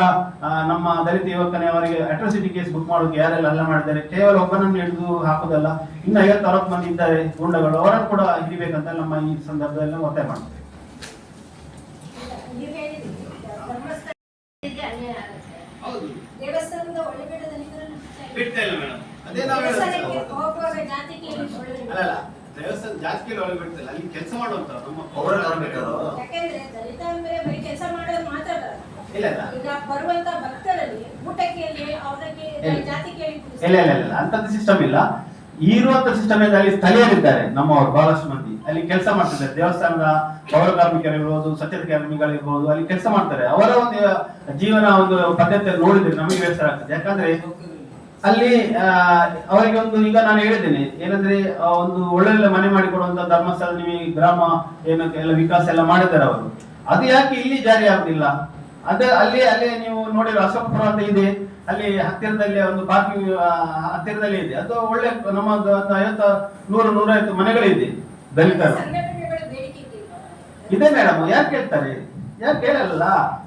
ನಮ್ಮ ದಲಿತ ಯುವಕನೇ ಅವರಿಗೆ ಅಟ್ರಾಸಿಟಿ ಕೇಸ್ ಬುಕ್ ಮಾಡೋಕೆ ಯಾರೆಲ್ಲ ಹಲ್ಲೆ ಮಾಡಿದ್ದಾರೆ. ಕೇವಲ ಒಬ್ಬನನ್ನು ಹಿಡಿದು ಹಾಕೋದಲ್ಲ ಇನ್ನು ಐವತ್ತು ಅರವತ್ತು ಮಂದಿ ಇದ್ದಾರೆ ಗುಂಡಗಳು ಅವರನ್ನು ಕೂಡ ಹಿಡಿಬೇಕಂತ ನಮ್ಮ ಈ ಸಂದರ್ಭದಲ್ಲಿ ನಾವು ಒತ್ತಾಯ ಮಾಡ್ತೇವೆ. ನೀವು ದೇವಸ್ಥಾನ ಜಾಸ್ತಿ ಒಳಗೆ ಬಿಡ್ತಿಲ್ಲ ಅಲ್ಲಿ ಕೆಲಸ ಮಾಡುವಂತ ನಮ್ಮ ಯಾಕಂದ್ರೆ ದಲಿತ ಅಂದ್ರೆ ಬರೀ ಕೆಲಸ ಮಾಡೋದು ಮಾತ್ರ ಬರಲ್ಲ. ಇಲ್ಲ ಇಲ್ಲ. ಈಗ ಬರುವಂತ ಭಕ್ತರಲ್ಲಿ ಊಟ ಅವ್ರಿಗೆ ಇಲ್ಲ. ಜಾತಿ ಕೇಳಿ ಇಲ್ಲ ಇಲ್ಲ ಇಲ್ಲ ಅಂತದ್ದು ಸಿಸ್ಟಮ್ ಇಲ್ಲ. ಇರುವಂತ ಸಿಸ್ಟಮ್ ಅಲ್ಲಿ ಸ್ಥಳೀಯರಿದ್ದಾರೆ ನಮ್ಮವರು ಬಹಳಷ್ಟು ಮಂದಿ. ಅಲ್ಲಿ ಕೆಲಸ ಮಾಡ್ತಿದ್ದಾರೆ. ದೇವಸ್ಥಾನದ ಪೌರ ಕಾರ್ಮಿಕರಿರ್ಬೋದು ಸ್ವಚ್ಛತೆ ಕಾರ್ಮಿಕರಿರ್ಬೋದು ಅಲ್ಲಿ ಕೆಲಸ ಮಾಡ್ತಾರೆ. ಅವರ ಒಂದು ಜೀವನ ಒಂದು ಪದ್ಧತಿಯನ್ನು ನೋಡಿದ್ರೆ ನಮಗೆ ಬೇಸರ ಆಗ್ತದೆ. ಯಾಕಂದ್ರೆ ಅಲ್ಲಿ ಅವರಿಗೆ ಒಂದು ಈಗ ನಾನು ಹೇಳಿದ್ದೇನೆ ಏನಂದ್ರೆ ಒಂದು ಒಳ್ಳೆ ಮನೆ ಮಾಡಿಕೊಡುವಂತ ಧರ್ಮಸ್ಥಳ ನಿಮಗೆ ಗ್ರಾಮ ಏನು ಎಲ್ಲ ವಿಕಾಸ ಎಲ್ಲ ಮಾಡಿದ್ದಾರೆ ಅವರು. ಅದು ಯಾಕೆ ಇಲ್ಲಿ ಜಾರಿ ಆಗುದಿಲ್ಲ? ಅದ ಅಲ್ಲಿ ಅಲ್ಲಿ ನೀವು ನೋಡಿರೋ ಅಶೋಕಪುರ ಅಂತ ಇದೆ ಅಲ್ಲಿ ಹತ್ತಿರದಲ್ಲಿ ಒಂದು ಪಾರ್ಕಿಂಗ್ ಹತ್ತಿರದಲ್ಲಿ ಇದೆ. ಅದು ಒಳ್ಳೆ ನಮ್ಮ ಐವತ್ತು ನೂರು ನೂರೈವತ್ತು ಮನೆಗಳಿದೆ ದಲಿತರು. ಇದೆ ಮೇಡಮ್ ಯಾಕೆ ಹೇಳ್ತಾರೆ ಯಾಕೆ ಹೇಳಲ್ಲ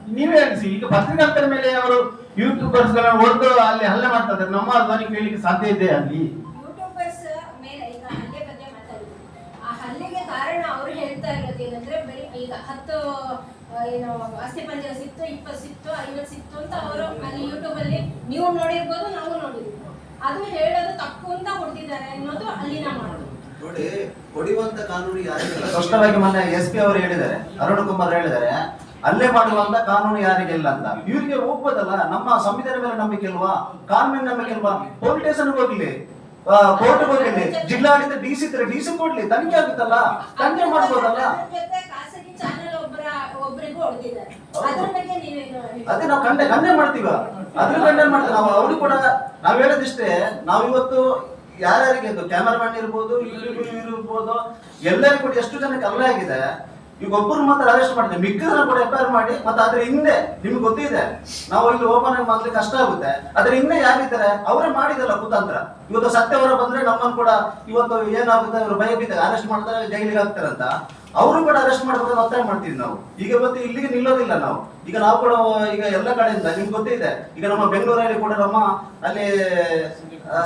ನೀವೇ ಅನಿಸಿ ಈಗ ಪತ್ರಿಕಾರ್ತರ ಮೇಲೆ ಅವರು ಯೂಟ್ಯೂಬರ್ಸ್ ಹೊಡೆದು ಅಲ್ಲಿ ಹಲ್ಲೆ ಮಾಡ್ತಾರೆ ಇದ್ದಾರೆ ನಮ್ಮ ಧ್ವನಿ ಕೇಳಲಿಕ್ಕೆ ಸಾಧ್ಯ ಇದೆ ಅಲ್ಲಿ? ಯೂಟ್ಯೂಬರ್ಸ್ ಮೇಲೆ ಈಗ ಹಲ್ಲೆ ಬಗ್ಗೆ ಮಾತಾಡಿದ್ರು. ಆ ಹಲ್ಲೆಗೆ ಕಾರಣ ಅವರು ಹೇಳ್ತಾ ಇರೋದು ಏನಂದ್ರೆ ಬರೀ ಈಗ ಹತ್ತು ಏನು ಅಸ್ಥಿ ಪಂಜರ ಸಿಕ್ತು ಇಪ್ಪತ್ತು ಸಿಕ್ತು ಐವತ್ತು ಸಿಕ್ತು ಅಂತ ಅವರು ಅಲ್ಲಿ ಯೂಟ್ಯೂಬ್ ಅಲ್ಲಿ ನೀವು ನೋಡಿರ್ಬೋದು ನಾವು ನೋಡಿರ್ಬೋದು. ಅದು ಹೇಳೋದು ತಪ್ಪು ಅಂತ ಹೊಡೆದಿದ್ದಾರೆ ಅನ್ನೋದು ಅಲ್ಲಿನ ಮಾತು. ನೋಡಿ ಹೊಡಿಯುವಂತ ಕಾನೂನು ಸ್ಪಷ್ಟವಾಗಿ ಮೊನ್ನೆ ಎಸ್ ಪಿ ಅವರು ಹೇಳಿದ್ದಾರೆ ಅರುಣ್ ಕುಮಾರ್ ಹೇಳಿದ್ದಾರೆ ಅಲ್ಲೇ ಮಾಡುವಂತ ಕಾನೂನು ಯಾರಿಗಿಲ್ಲ ಅಂತ. ಇವರಿಗೆ ಹೋಗ್ಬೋದಲ್ಲ ನಮ್ಮ ಸಂವಿಧಾನ ಮೇಲೆ ನಂಬಿಕೆ ಇಲ್ವಾ? ಕಾನೂನಿನ ನಂಬಿಕೆ ಇಲ್ವಾ? ಪೊಲೀಸ್ ಸ್ಟೇಷನ್ ಹೋಗ್ಲಿ ಕೋರ್ಟ್ ಹೋಗ್ಲಿ, ಜಿಲ್ಲಾಡಳಿತ ಡಿ ಸಿ ಡಿ ಸಿ ಕೊಡ್ಲಿ, ತನಿಖೆ ಆಗುತ್ತಲ್ಲ? ತನಿಖೆ ಮಾಡ್ಬೋದಲ್ಲ? ಅದೇ ನಾವು ಕಂಡೆ ಕಂಡೆ ಮಾಡ್ತೀವ? ಅದ್ರ ಕಂಡೆ ಮಾಡ್ತೀವಿ ನಾವು ಅವ್ರಿಗೆ ಕೂಡ, ನಾವ್ ಹೇಳೋದಿಷ್ಟೇ, ನಾವ್ ಇವತ್ತು ಯಾರ್ಯಾರಿಗೆ ಕ್ಯಾಮರಾಮನ್ ಇರ್ಬೋದು ಇರ್ಬೋದು, ಎಲ್ಲರಿಗೂ ಕೂಡ ಎಷ್ಟು ಜನಕ್ಕೆ ಅಲ್ಲ ಆಗಿದೆ ಈಗ ಒಬ್ಬರು ಮಾತ್ರ ಅರೆಸ್ಟ್ ಮಾಡಿದೆ ಮಿಕ್ಕದನ್ನ ಕೂಡ ಎಫ್ ಮಾಡಿ, ಮತ್ತೆ ಅದ್ರ ಹಿಂದೆ ನಿಮ್ಗೆ ಗೊತ್ತಿದೆ, ನಾವು ಇಲ್ಲಿ ಓಪನ್ ಆಗಿ ಮಾಡ್ಲಿಕ್ಕೆ ಕಷ್ಟ ಆಗುತ್ತೆ. ಅದ್ರ ಹಿಂದೆ ಯಾರಿದ್ದಾರೆ? ಅವರೇ ಮಾಡಿದಲ್ಲ ಕುತಂತ್ರ. ಇವತ್ತು ಸತ್ಯವರ ಬಂದ್ರೆ ನಮ್ಮನ್ ಕೂಡ ಇವತ್ತು ಏನಾಗುತ್ತೆ? ಅವರು ಭಯ ಬಿದ್ದಾಗ ಅರೆಸ್ಟ್ ಮಾಡ್ತಾರೆ, ಜೈಲಿಗೆ ಅಂತ. ಅವರು ಕೂಡ ಅರೆಸ್ಟ್ ಮಾಡ್ಬೋದು ಒತ್ತಾಯ ಮಾಡ್ತೀವಿ ನಾವು. ಈಗ ಇವತ್ತು ಇಲ್ಲಿಗೆ ನಿಲ್ಲೋದಿಲ್ಲ ನಾವು. ಈಗ ನಾವು ಕೂಡ, ಈಗ ಎಲ್ಲ ಕಡೆಯಿಂದ ನಿಮ್ಗೆ ಗೊತ್ತಿದೆ. ಈಗ ನಮ್ಮ ಬೆಂಗಳೂರಲ್ಲಿ ಕೂಡ ನಮ್ಮ ಅಲ್ಲಿ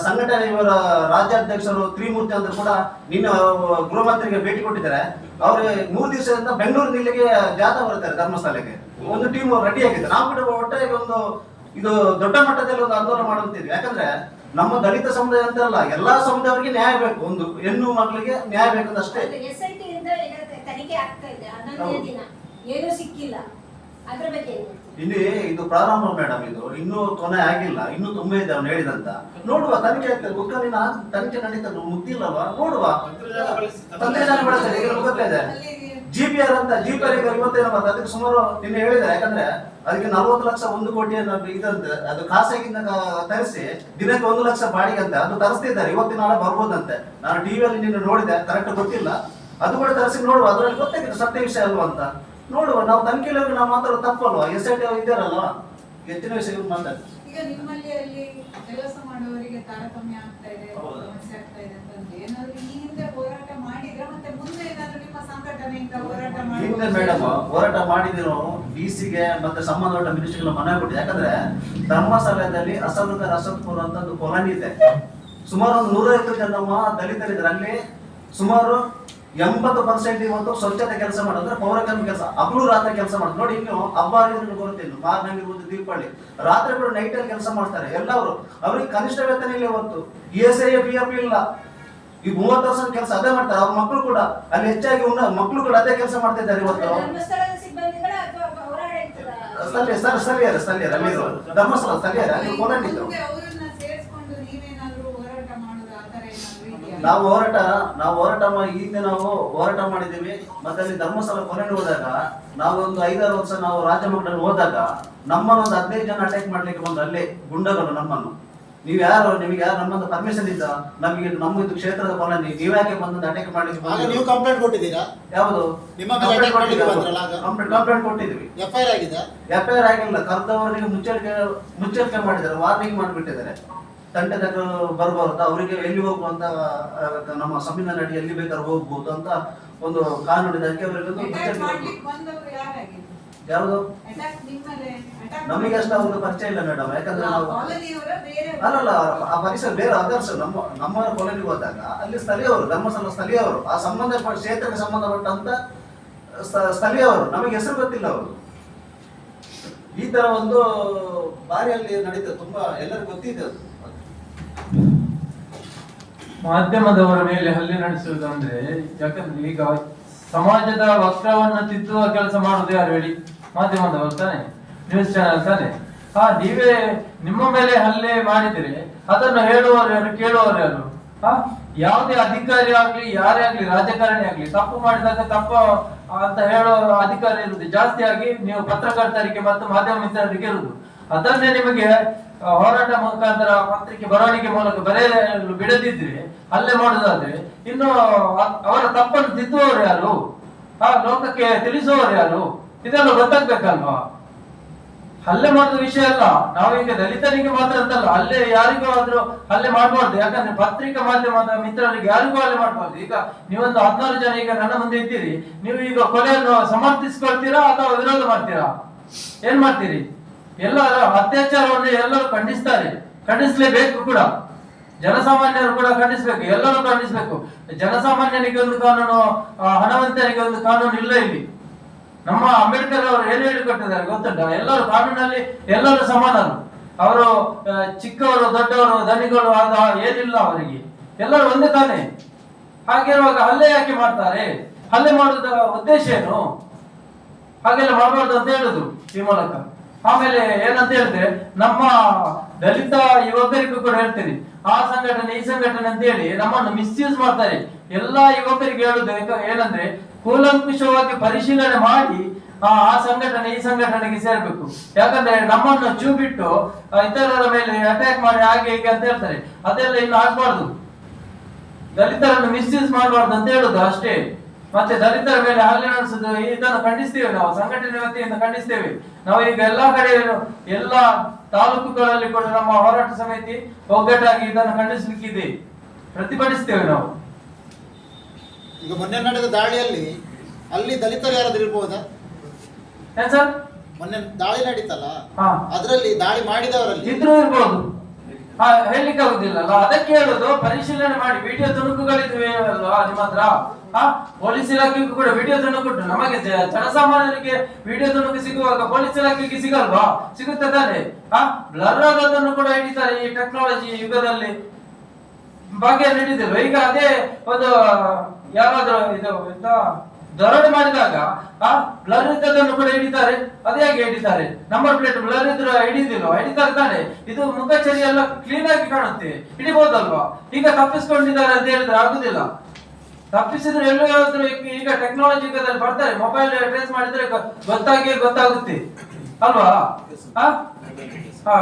ಸಂಘಟನೆ ಇವರ ರಾಜ್ಯಾಧ್ಯಕ್ಷರು ತ್ರಿಮೂರ್ತಿ ಅಂತ ಕೂಡ ನಿನ್ನ ಗೃಹ ಮಂತ್ರಿಗೆ ಭೇಟಿ ಕೊಟ್ಟಿದ್ದಾರೆ. ಅವರು ಮೂರು ದಿವಸದಿಂದ ಬೆಂಗಳೂರು ಇಲ್ಲಿಗೆ ಜಾಥಾ ಬರುತ್ತಾರೆ ಧರ್ಮಸ್ಥಳಕ್ಕೆ. ಒಂದು ಟೀಮ್ ರೆಡಿ ಆಗಿದೆ ನಾವು ಕೂಡ ಒಟ್ಟಾಗಿ ಒಂದು ಇದು ದೊಡ್ಡ ಮಟ್ಟದಲ್ಲಿ ಒಂದು ಆಂದೋಲನ ಮಾಡುತ್ತಿದ್ವಿ ಯಾಕಂದ್ರೆ ನಮ್ಮ ದಲಿತ ಸಮುದಾಯ ಅಂತ ಅಲ್ಲ ಎಲ್ಲಾ ಸಮುದಾಯವರಿಗೆ ನ್ಯಾಯ ಬೇಕು. ಒಂದು ಹೆಣ್ಣು ಮಕ್ಕಳಿಗೆ ನ್ಯಾಯ ಬೇಕು ಅಷ್ಟೇ ತನಿಖೆ ಆಗ್ತಾ ಇದೆ. ಏನೂ ಸಿಕ್ಕಿಲ್ಲ. ಅದ್ರ ಬಗ್ಗೆ? ಇಲ್ಲಿ ಇದು ಪ್ರಾರಂಭ ಮೇಡಮ್ ಇದು. ಇನ್ನೂ ಕೊನೆ ಆಗಿಲ್ಲ. ಇನ್ನೂ ತುಂಬಾ ಇದೆ ಅವ್ನು ಹೇಳಿದಂತ. ನೋಡುವ ತನಿಖೆ ಆಗ್ತದೆ. ನಿನ್ನ ತನಿಖೆ ನಡೀತದೆ. ಮುಗ್ದಿಲ್ಲವಾ ನೋಡುವ. ತಂತ್ರಜ್ಞಾನ ಬಳಸ್ತಾರೆ ಈಗ ಗೊತ್ತಿದೆ ಜಿ ಪಿ ಆರ್ ಅಂತ ಜಿ ಪಿ ಆರ್ ಈಗ ಇವತ್ತೇನೋ ಅದಕ್ಕೆ ಸುಮಾರು ನಿನ್ನೆ ಹೇಳಿದೆ ಯಾಕಂದ್ರೆ ಅದಕ್ಕೆ ನಲ್ವತ್ತು ಲಕ್ಷ ಒಂದು ಕೋಟಿಯನ್ನು ಇದಂತೆ. ಅದು ಖಾಸಗಿಯಿಂದ ತರಿಸಿ ದಿನಕ್ಕೆ ಒಂದು ಲಕ್ಷ ಬಾಡಿಗೆ ಅಂತ. ಅದು ತರಿಸ್ತಿದ್ದಾರೆ. ಇವತ್ತಿನ ನಾಳೆ ಬರ್ಬೋದಂತೆ. ನಾನು ಟಿವಿಯಲ್ಲಿ ನಿನ್ನೆ ನೋಡಿದೆ. ಕರೆಕ್ಟ್ ಗೊತ್ತಿಲ್ಲ. ಅದು ಕೂಡ ತರಿಸಿ ನೋಡುವ. ಅದರಲ್ಲಿ ಗೊತ್ತಾಗಿದೆ ಸತ್ಯ ವಿಷಯ ಅಲ್ವಾ ಅಂತ. ನೋಡುವ ನಾವು ತನಿಖೆಯಲ್ಲಿ ನಾವು ಮಾತ್ರ ತಪ್ಪಲ್ವಾ? ಎಸ್ ಐ ಟಿ ಇದ್ದಾರಲ್ವಾ? ಹೆಚ್ಚಿನ ವಿಷಯ ಮಾತಾಡಿ ಈಗ ನಿಮ್ಮಲ್ಲಿ ಅಲ್ಲಿ ಕೆಲಸ ಮಾಡುವವರಿಗೆ ತಾರತಮ್ಯ ಆಗ್ತಾ ಇದೆ ಸಮಸ್ಯೆ ಆಗ್ತಾ ಇದೆ ಅಂತಂದ್ರೆ ಏನಾದ್ರು ಈ ಹಿಂದೆ ಹೋರಾಟ ಮಾಡಿದ್ರೆ ಮತ್ತೆ ಮುಂದೆ ಏನಾದ್ರು ನಿಮ್ಮ ಸಂಘಟನೆಯಿಂದ ಹೋರಾಟ ಹಿಂದೆ ಮೇಡಮ್ ಹೋರಾಟ ಮಾಡಿದಿರೋ ಡಿ ಸಿಗೆ ಮತ್ತೆ ಸಂಬಂಧಪಟ್ಟ ಮಿನಿಸ್ಟ್ರಿಗಳ ಮನವಿ ಕೊಟ್ಟಿದೆ. ಯಾಕಂದ್ರೆ ಧರ್ಮಸ್ಥಳದಲ್ಲಿ ಅಸಲುದ ರಸತ್ಪುರ ಅಂತ ಒಂದು ಕೊಲನಿ ಇದೆ. ಸುಮಾರು ಒಂದು ನೂರೈವತ್ತು ಜನ ನಮ್ಮ ದಲಿತರಿದ್ದಾರೆ. ಅಲ್ಲಿ ಸುಮಾರು ಎಂಬತ್ತು ಪರ್ಸೆಂಟ್ ಇವತ್ತು ಸ್ವಚ್ಛತೆ ಕೆಲಸ ಮಾಡೋದ್ರೆ ಪೌರಕರ್ಮ ಕೆಲಸ. ಹಗಲು ರಾತ್ರಿ ಕೆಲಸ ಮಾಡೋದು. ನೋಡಿ ಇನ್ನು ಹಬ್ಬ ಹರಿದಿನ ಬರುತ್ತೆ ಇನ್ನು ಮಾರ್ನಂಗಿರ್ಬೋದು ದೀಪಾವಳಿ. ರಾತ್ರಿ ಕೂಡ ನೈಟ್ ಅಲ್ಲಿ ಕೆಲಸ ಮಾಡ್ತಾರೆ ಎಲ್ಲವರು ಅವ್ರಿಗೆ ಕನಿಷ್ಠ ವೇತನ ಇಲ್ಲ ಇವತ್ತು. E S I P F ಇಲ್ಲ. ಈ ಮೂವತ್ತು ವರ್ಷ ಕೆಲಸ ಅದೇ ಮಾಡ್ತಾರೆ. ಅವ್ರ ಮಕ್ಕಳು ಕೂಡ ಅಲ್ಲಿ ಹೆಚ್ಚಾಗಿ ಉನ್ನ ಮಕ್ಕಳು ಕೂಡ ಅದೇ ಕೆಲಸ ಮಾಡ್ತಾ ಇದ್ದಾರೆ ಇವತ್ತು. ಸರಿ ಸ್ಥಳೀಯ ಸರ್ ಸ್ಥಳೀಯರ ಅಲ್ಲಿ ಧರ್ಮಸ್ಥಳ ಸ್ಥಳೀಯ ಅಲ್ಲಿ ಹೋರಾಡಿದ್ರು ಮುಂದೆ ಅವರನ್ನ ಸೇರಿಸ್ಕೊಂಡು ನೀವೇನಾದ್ರೂ ಹೋರಾಟ ಮಾಡೋದು ಆ ತರ ಏನಾದ್ರು ಇದೆಯಾ ನಾವು ಹೋರಾಟ ನಾವು ಹೋರಾಟ ಮಾಡಿ ಹಿಂದೆ ನಾವು ಹೋರಾಟ ಮಾಡಿದ್ದೀವಿ ಮತ್ತೆ ಅಲ್ಲಿ ಧರ್ಮಸ್ಥಳ ಕೊನೆಗೆ ಹೋದಾಗ ನಾವು ಒಂದು ಐದಾರು ವರ್ಷ ನಾವು ರಾಜಮಂಡ್ರಲ್ಲಿ ಹೋದಾಗ ನಮ್ಮನ್ನು ಒಂದು ಹದಿನೈದು ಜನ ಅಟ್ಯಾಕ್ ಮಾಡ್ಲಿಕ್ಕೆ ಬಂದು ಅಲ್ಲೇ ಗುಂಡಗಳು ನಮ್ಮನ್ನು. ನೀವು ಯಾರು ನಿಮಗೆ ಯಾರು ನಮ್ಮ ಪರ್ಮಿಷನ್ ಇದ್ದ? ನಮಗೆ ನಮ್ಮ ಇದು ಕ್ಷೇತ್ರದ ಕೊಲನಿ ನೀವು ಯಾಕೆ ಬಂದು ಅಟ್ಯಾಕ್ ಮಾಡ್ಲಿಕ್ಕೆ ನೀವು? ಕಂಪ್ಲೇಂಟ್ ಕೊಟ್ಟಿದ್ದೀರಾ? ಯಾವುದು? ನಿಮ್ಮ ಆಗ? ಕಂಪ್ಲೇಂಟ್ ಕೊಟ್ಟಿದ್ವಿ ಎಫ್ಐಆರ್ ಆಗಿದೆ ಎಫ್ಐಆರ್ ಆಗಿಲ್ಲ. ಕರೆದವರಿಗೆ ಮುಚ್ಚರಿಕೆ ಮುಚ್ಚಳಿಕೆ ಮಾಡಿದ್ದಾರೆ ವಾರ್ನಿಂಗ್ ಮಾಡಿಬಿಟ್ಟಿದ್ದಾರೆ. ತಂಟೆದಾಗ ಬರಬಾರ್ದು. ಅವರಿಗೆ ಎಲ್ಲಿ ಹೋಗುವಂತ ನಮ್ಮ ಸಂವಿಧಾನ ಅಡಿ ಎಲ್ಲಿ ಬೇಕಾದ್ರೂ ಹೋಗ್ಬಹುದು ಅಂತ ಒಂದು ಕಾನೂನಿದೆ ಅದಕ್ಕೆ ಅವರಿಗೆ ಯಾವುದು? ನಮಗೆ ಅಷ್ಟು ಅವ್ರದ್ದು ಪರಿಚಯ ಇಲ್ಲ ಮೇಡಮ್ ಯಾಕಂದ್ರೆ ನಾವು ಅಲ್ಲಲ್ಲ ಆ ಪರಿಸರ ಬೇರೆ ಅದರ್ಸ್ ನಮ್ಮ ನಮ್ಮ ಕೊಲೆಗೆ ಹೋದಾಗ ಅಲ್ಲಿ ಸ್ಥಳೀಯವರು ಧರ್ಮಸ್ಥಳ ಸ್ಥಳೀಯವರು ಆ ಸಂಬಂಧಪಟ್ಟ ಕ್ಷೇತ್ರಕ್ಕೆ ಸಂಬಂಧಪಟ್ಟಂತ ಸ್ಥ- ಸ್ಥಳೀಯವರು. ನಮಗೆ ಹೆಸರು ಗೊತ್ತಿಲ್ಲ ಅವರು ಈ ತರ ಒಂದು ಬಾರಿಯಲ್ಲಿ ನಡೀತದೆ. ತುಂಬಾ ಎಲ್ಲರಿಗೂ ಗೊತ್ತಿದೆ ಅದು. ಮಾಧ್ಯಮದವರ ಮೇಲೆ ಹಲ್ಲೆ ನಡೆಸುವುದಂದ್ರೆ, ಯಾಕಂದ್ರೆ ಈಗ ಸಮಾಜದ ವಸ್ತ್ರವನ್ನು ತಿದ್ದುವ ಕೆಲಸ ಮಾಡುದು ಯಾರು ಹೇಳಿ? ಮಾಧ್ಯಮದವರು ತಾನೆ ನ್ಯೂಸ್ ಚಾನೆಲ್ ತಾನೆ. ಹಾ ನೀವೇ ನಿಮ್ಮ ಮೇಲೆ ಹಲ್ಲೆ ಮಾಡಿದ್ರೆ ಅದನ್ನು ಹೇಳುವವರು ಯಾರು, ಕೇಳುವವರು ಯಾರು? ಹಾ ಯಾವುದೇ ಅಧಿಕಾರಿ ಆಗ್ಲಿ, ಯಾರೇ ಆಗ್ಲಿ, ರಾಜಕಾರಣಿ ಆಗ್ಲಿ, ತಪ್ಪು ಮಾಡಿದಾಗ ತಪ್ಪು ಅಂತ ಹೇಳೋ ಅಧಿಕಾರ ಇರುವುದು ಜಾಸ್ತಿ ಆಗಿ ನೀವು ಪತ್ರಕರ್ತರಿಗೆ ಮತ್ತು ಮಾಧ್ಯಮ ಮಿತ್ರರಿಗೆ ಇರುವುದು. ಅದನ್ನೇ ನಿಮಗೆ ಹೋರಾಟ ಮುಖಾಂತರ ಪತ್ರಿಕೆ ಬರವಣಿಗೆ ಮೂಲಕ ಬರೆಯಲು ಬಿಡದಿದ್ರೆ ಅಲ್ಲೇ ಮಾಡುದಾದ್ರೆ, ಇನ್ನು ಅವರ ತಪ್ಪನ್ನು ತಿದ್ದುವವರು ಯಾರು ಆ ಲೋಕಕ್ಕೆ ತಿಳಿಸುವವರು ಯಾರು ಇದೆಲ್ಲ ಗೊತ್ತಾಗ್ಬೇಕಲ್ವಾ? ಅಲ್ಲೇ ಮಾಡಿದ ವಿಷಯ ಅಲ್ಲ. ನಾವೀಗ ದಲಿತರಿಗೆ ಮಾತ್ರ ಅಂತಲ್ಲ ಅಲ್ಲೇ ಯಾರಿಗೂ ಆದ್ರೂ ಅಲ್ಲೇ ಮಾಡಬಾರ್ದು. ಯಾಕಂದ್ರೆ ಪತ್ರಿಕಾ ಮಾಧ್ಯಮದ ಮಿತ್ರರಿಗೆ ಯಾರಿಗೂ ಅಲ್ಲೇ ಮಾಡಬಾರ್ದು. ಈಗ ನೀವೊಂದು ಹದಿನಾರು ಜನ ಈಗ ನನ್ನ ಮುಂದೆ ಇದ್ದೀರಿ. ನೀವು ಈಗ ಕೊಲೆಯನ್ನು ಸಮರ್ಥಿಸ್ಕೊಳ್ತೀರಾ ಅಥವಾ ವಿರೋಧ ಮಾಡ್ತೀರಾ? ಏನ್ ಮಾಡ್ತೀರಿ? ಎಲ್ಲರ ಅತ್ಯಾಚಾರವನ್ನು ಎಲ್ಲರೂ ಖಂಡಿಸ್ತಾರೆ. ಖಂಡಿಸ್ಲೇಬೇಕು ಕೂಡ. ಜನಸಾಮಾನ್ಯರು ಕೂಡ ಖಂಡಿಸ್ಬೇಕು. ಎಲ್ಲರೂ ಖಂಡಿಸ್ಬೇಕು. ಜನಸಾಮಾನ್ಯನಿಗೆ ಒಂದು ಕಾನೂನು ಹಣವಂತನಿಗೆ ಒಂದು ಕಾನೂನು ಇಲ್ಲ ಇಲ್ಲಿ. ನಮ್ಮ ಅಂಬೇಡ್ಕರ್ ಅವರು ಏನು ಹೇಳಿಕೊಟ್ಟಿದ್ದಾರೆ ಗೊತ್ತುಂಟ? ಎಲ್ಲರೂ ಕಾನೂನಲ್ಲಿ ಎಲ್ಲರೂ ಸಮಾನರು. ಅವರು ಚಿಕ್ಕವರು, ದೊಡ್ಡವರು, ಧನಿಗಳು ಆದ ಏನಿಲ್ಲ ಅವರಿಗೆ. ಎಲ್ಲರೂ ಒಂದೇ ತಾನೇ. ಹಾಗಿರುವಾಗ ಹಲ್ಲೆ ಯಾಕೆ ಮಾಡ್ತಾರೆ? ಹಲ್ಲೆ ಮಾಡುವುದರ ಉದ್ದೇಶ ಏನು? ಹಾಗೆಲ್ಲ ಮಾಡಬಾರ್ದು ಅಂತ ಹೇಳುದು ಈ ಮೂಲಕ. ಆಮೇಲೆ ಏನಂತ ಹೇಳಿದ್ರೆ ನಮ್ಮ ದಲಿತ ಯುವಕರಿಗೂ ಕೂಡ ಹೇಳ್ತೀನಿ ಆ ಸಂಘಟನೆ ಈ ಸಂಘಟನೆ ಅಂತ ಹೇಳಿ ನಮ್ಮನ್ನು ಮಿಸ್ಯೂಸ್ ಮಾಡ್ತಾರೆ. ಎಲ್ಲಾ ಯುವಕರಿಗೆ ಹೇಳುದು ಏನಂದ್ರೆ ಕೂಲಂಕುಷವಾಗಿ ಪರಿಶೀಲನೆ ಮಾಡಿ ಆ ಸಂಘಟನೆ ಈ ಸಂಘಟನೆಗೆ ಸೇರ್ಬೇಕು. ಯಾಕಂದ್ರೆ ನಮ್ಮನ್ನು ಚೂ ಬಿಟ್ಟು ಆ, ಇತರರ ಮೇಲೆ ಅಟ್ಯಾಕ್ ಮಾಡಿ ಹಾಗೆ ಹೀಗೆ ಅಂತ ಹೇಳ್ತಾರೆ. ಅದೆಲ್ಲ ಇನ್ನು ಆಗ್ಬಾರ್ದು. ದಲಿತರನ್ನು ಮಿಸ್ಯೂಸ್ ಮಾಡಬಾರ್ದು ಅಂತ ಹೇಳುದು ಅಷ್ಟೇ. ಮತ್ತೆ ದಲಿತರ ಮೇಲೆ ಹಲ್ಲೆ ನಡೆಸುದು ಇದನ್ನು ಖಂಡಿಸ್ತೇವೆ ನಾವು. ಸಂಘಟನೆ ವತಿಯಿಂದ ಖಂಡಿಸ್ತೇವೆ. ನಾವು ಈಗ ಎಲ್ಲಾ ಕಡೆ ಎಲ್ಲಾ ತಾಲೂಕುಗಳಲ್ಲಿ ಕೂಡ ನಮ್ಮ ಹೋರಾಟ ಸಮಿತಿ ಒಗ್ಗಟ್ಟಾಗಿ ಇದನ್ನು ಖಂಡಿಸಲಿಕ್ಕಿದೆ. ಪ್ರತಿಭಟಿಸ್ತೇವೆ ನಾವು. ಈಗ ಮೊನ್ನೆ ನಡೆದ ದಾಳಿಯಲ್ಲಿ ಅಲ್ಲಿ ದಲಿತರು ಯಾರಾದ್ರೂ ಇರ್ಬೋದಾ? ಏನ್ ಸರ್? ಮೊನ್ನೆ ದಾಳಿ ನಡೀತಲ್ಲ? ಹಾ. ಅದರಲ್ಲಿ ದಾಳಿ ಮಾಡಿದವರಲ್ಲಿ ಇದ್ರೂ ಇರ್ಬೋದು. ಹೇಳಲಿಕ್ಕೆ ಆಗುದಿಲ್ಲಲ್ಲ ಅದಕ್ಕೆ ಹೇಳುದು, ಪರಿಶೀಲನೆ ಮಾಡಿ, ವಿಡಿಯೋ ತುಣುಕುಗಳಿದ್ವೆ ಅಲ್ವಾ ನಿಮ್ಮ ಹತ್ರ ಪೊಲೀಸ್ ಇಲಾಖೆಗೂ ಕೂಡ ವಿಡಿಯೋ ತುಣುಕು ಉಂಟು. ನಮಗೆ ಜನಸಾಮಾನ್ಯರಿಗೆ ವಿಡಿಯೋ ತುಣುಕು ಸಿಗುವಾಗ ಪೊಲೀಸ್ ಇಲಾಖೆಗೆ ಸಿಗಲ್ವಾ? ಸಿಗುತ್ತೆ ತಾನೆ. ಬ್ಲರ್ ಆಗೋದನ್ನು ಕೂಡ ಹಿಡಿತಾರೆ ಈ ಟೆಕ್ನಾಲಜಿ ಯುಗದಲ್ಲಿ. ಭಾಗ್ಯ ಹಿಡಿದಿಲ್ವ ಈಗ ಅದೇ ಒಂದು ಯಾವಾದ್ರೂ ಇದು, ಎಂತ? ದರೋಡೆ ಮಾಡಿದಾಗ, ಆ ಬ್ಲರ್ ಇದ್ದದನ್ನು ಕೂಡ ಹಿಡಿತಾರೆ. ಅದೇ ಹೇಗೆ ಹಿಡಿತಾರೆ. ನಂಬರ್ ಪ್ಲೇಟ್ ಬ್ಲರ್ ಇದ್ರೆ ಹಿಡಿದಿಲ್ಲ ಹಿಡಿತಾರೆ ತಾನೆ. ಇದು ಮುಖಚರಿ ಎಲ್ಲ ಕ್ಲೀನ್ ಆಗಿ ಕಾಣುತ್ತೆ. ಹಿಡಿಬಹುದಲ್ವಾ ಈಗ ತಪ್ಪಿಸ್ಕೊಂಡಿದ್ದಾರೆ ಅಂತ ಹೇಳಿದ್ರೆ ಆಗುದಿಲ್ಲ. ತಪ್ಪಿಸಿದ್ರೆ ಎಲ್ಲೋ ಯಾವ್ದು ಈಗ- ಟೆಕ್ನಾಲಜಿ ಬರ್ತಾರೆ. ಮೊಬೈಲ್ ಟ್ರೇಸ್ ಮಾಡಿದ್ರೆ ಗೊತ್ತಾಗಿ, ಗೊತ್ತಾಗುತ್ತೆ. ಅಲ್ವಾ?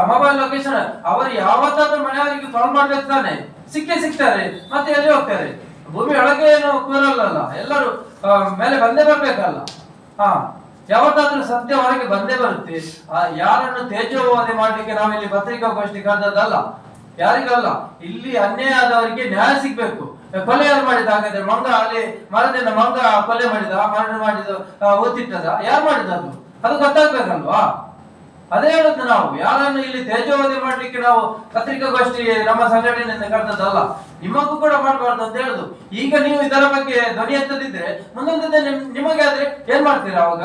ಮೊಬೈಲ್ ಲೊಕೇಶನ್ ಅವರು ಯಾವತ್ತಾದ್ರೂ ಮನೆಯವರಿಗೆ ಕಾಲ್ ಮಾಡ್ಬೇಕು ತಾನೆ. ಸಿಕ್ಕೇ ಸಿಗ್ತಾರೆ ಮತ್ತೆ ಎಲ್ಲಿ ಹೋಗ್ತಾರೆ? ಭೂಮಿ ಒಳಗೆ ಏನು ಕೂರಲ್ಲ ಎಲ್ಲರೂ ಮೇಲೆ ಬಂದೇ ಬರ್ಬೇಕಲ್ಲ? ಹಾ. ಯಾವತ್ತಾದ್ರೂ ಸತ್ಯ ಹೊರಗೆ ಬಂದೇ ಬರುತ್ತೆ. ಆ, ಯಾರನ್ನು ತೇಜೋವಾದಿ ಮಾಡ್ಲಿಕ್ಕೆ ನಾವಿಲ್ಲಿ ಪತ್ರಿಕಾಗೋಷ್ಠಿ ಕರೆದದ್ದಲ್ಲ? ಯಾರಿಗಲ್ಲ? ಇಲ್ಲಿ ಅನ್ಯಾಯ ಆದವರಿಗೆ ನ್ಯಾಯ ಸಿಗ್ಬೇಕು. ಕೊಲೆ ಯಾರು ಮಾಡಿದ ಹಾಗಾದ್ರೆ ಮಂಗ ಅಲ್ಲಿ ಮರದಿಂದ ಮಂಗ ಕೊಲೆ ಮಾಡಿದ ಮರಣ ಮಾಡಿದ ಓದಿಟ್ಟದ ಯಾರು ಮಾಡಿದ ಅದು ಅದು ಗೊತ್ತಾಗ್ಬೇಕಲ್ವಾ? ಅದೇ ಹೇಳುದು ನಾವು. ಯಾರನ್ನು ಇಲ್ಲಿ ತೇಜೋವಧಿ ಮಾಡ್ಲಿಕ್ಕೆ ನಾವು ಪತ್ರಿಕಾಗೋಷ್ಠಿ ನಮ್ಮ ಸಂಘಟನೆಯಿಂದ ಕರೆದದ್ದಲ್ಲ, ನಿಮಗೂ ಕೂಡ ಮಾಡಬಾರ್ದು ಅಂತ ಹೇಳುದು. ಈಗ ನೀವು ಇದರ ಬಗ್ಗೆ ಧ್ವನಿ ಎತ್ತದಿದ್ರೆ, ಮುಂದೊಂದು ನಿಮಗೆ ಆದ್ರೆ ಏನ್ ಮಾಡ್ತೀರಾ ಅವಾಗ?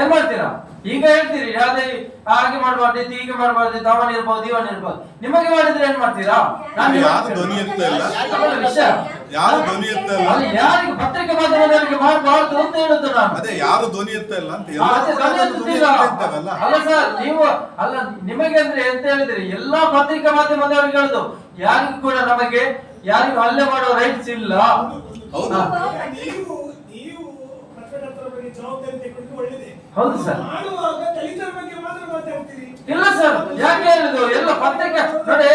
ಏನ್ ಮಾಡ್ತೀರಾ? ಈಗ ಹೇಳ್ತೀರಿ ಯಾವ್ದೇ ಹಾಗೆ ಮಾಡಬಾರ್ದಿತ್ತು ಹೀಗೆ ಮಾಡಬಾರ್ದಿತ್ತು ಅವನ್ ಇರ್ಬೋದು ಇವನ್ ಇರ್ಬೋದು. ನಿಮಗೆ ಮಾಡಿದ್ರೆ ಏನ್ ಮಾಡ್ತೀರಾ? ನಾನು ಯಾರು ಧ್ವನಿ ಎತ್ತ ಇಲ್ಲ? ವಿಷಯ ಯಾರು ಧ್ವನಿ ಎತ್ತ ಇಲ್ಲ? ಅಲ್ಲಿ ಯಾರಿಗೆ ಪತ್ರಿಕೆ ಮಾಧ್ಯಮದವರಿಗೆ ಮಾಡಬಾರ್ದು ಅಂತ ಹೇಳುದು ನಾನು. ಅದೇ ಯಾರು ಧ್ವನಿ ಎತ್ತ ಇಲ್ಲ ಅಂತ? ಆ, ಅದೇ ಧ್ವನಿ ಎತ್ತುತ್ತಿಲ್ಲ. ಅಲ್ಲ ಸರ್ ನೀವು ಅಲ್ಲ ನಿಮಗೆ ಅಂದ್ರೆ ಎಂತ ಹೇಳಿದ್ರಿ? ಎಲ್ಲಾ ಪತ್ರಿಕಾ ಮಾಧ್ಯಮದವರಿಗೆ ಹೇಳುದು. ಯಾರಿಗೂ ಕೂಡ ನಮಗೆ ಯಾರಿಗೂ ಹಲ್ಲೆ ಮಾಡೋ ರೈಟ್ಸ್ ಇಲ್ಲ. ಹೌದು. ನೀವು ನೀವು ಪತ್ರಕರ್ತರ ಬಗ್ಗೆ ಜವಾಬ್ದಾರಿ ತೆಗೆದುಕೊಂಡು ಒಳ್ಳೆಯದೇ ಹೌದು ಸರ್. ಮಾಡುವಾಗ ದಲಿತರ ಬಗ್ಗೆ ಮಾತ್ರ ಮಾತಾಡ್ತೀರಿ. ಇಲ್ಲ ಸರ್ ಯಾಕೆ ಹೇಳಿದ್ರು? ಎಲ್ಲ ಪತ್ರಿಕೆ ನೋಡಿ